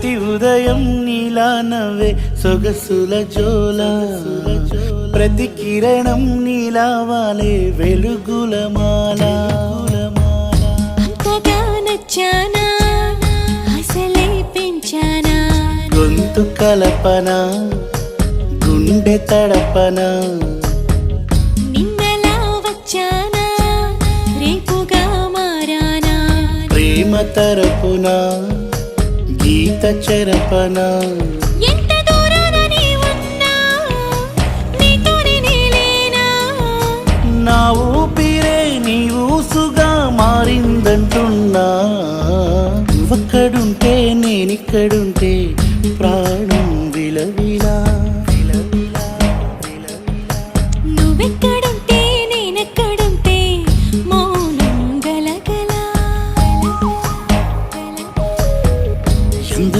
ప్రతి ఉదయం నీలా నవ్వే సొగసుల జోల. ప్రతి కిరణం నీలా వాలే వెలుగుల మాల. గొంతు కలపన? గుండె తడపన? నిన్నలా వచ్చానా? రేపుగా మారానా? ప్రేమ తరపున? గీత చెరపన. నా ఊపిరే నీ ఊసుగా మారిందంటున్నా. ఒక్కడుంటే నేనిక్కడుంటే ప్రాణం విలవిలా. నువ్వెక్క in